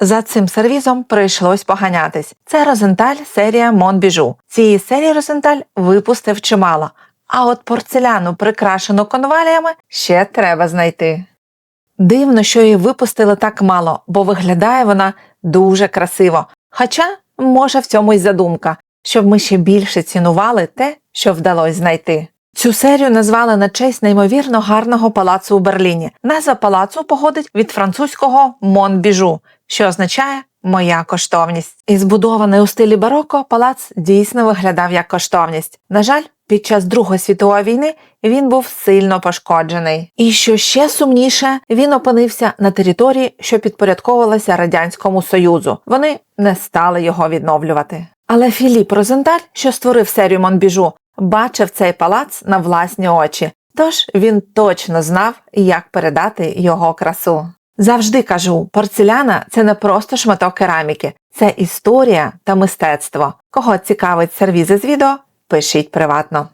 За цим сервізом прийшлось поганятись. Це Розенталь серія Монбіжу. Цієї серії Розенталь випустив чимало. А от порцеляну, прикрашену конваліями, ще треба знайти. Дивно, що її випустили так мало, бо виглядає вона дуже красиво. Хоча, може, в цьому й задумка, щоб ми ще більше цінували те, що вдалося знайти. Цю серію назвали на честь неймовірно гарного палацу у Берліні. Назва палацу походить від французького Монбіжу, що означає моя коштовність. І збудований у стилі бароко, палац дійсно виглядав як коштовність. На жаль, під час Другої світової війни він був сильно пошкоджений. І що ще сумніше, він опинився на території, що підпорядковувалася Радянському Союзу. Вони не стали його відновлювати. Але Філіп Розенталь, що створив серію Монбіжу, бачив цей палац на власні очі, тож він точно знав, як передати його красу. Завжди кажу, порцеляна це не просто шматок кераміки, це історія та мистецтво. Кого цікавить сервізи з відео, пишіть приватно.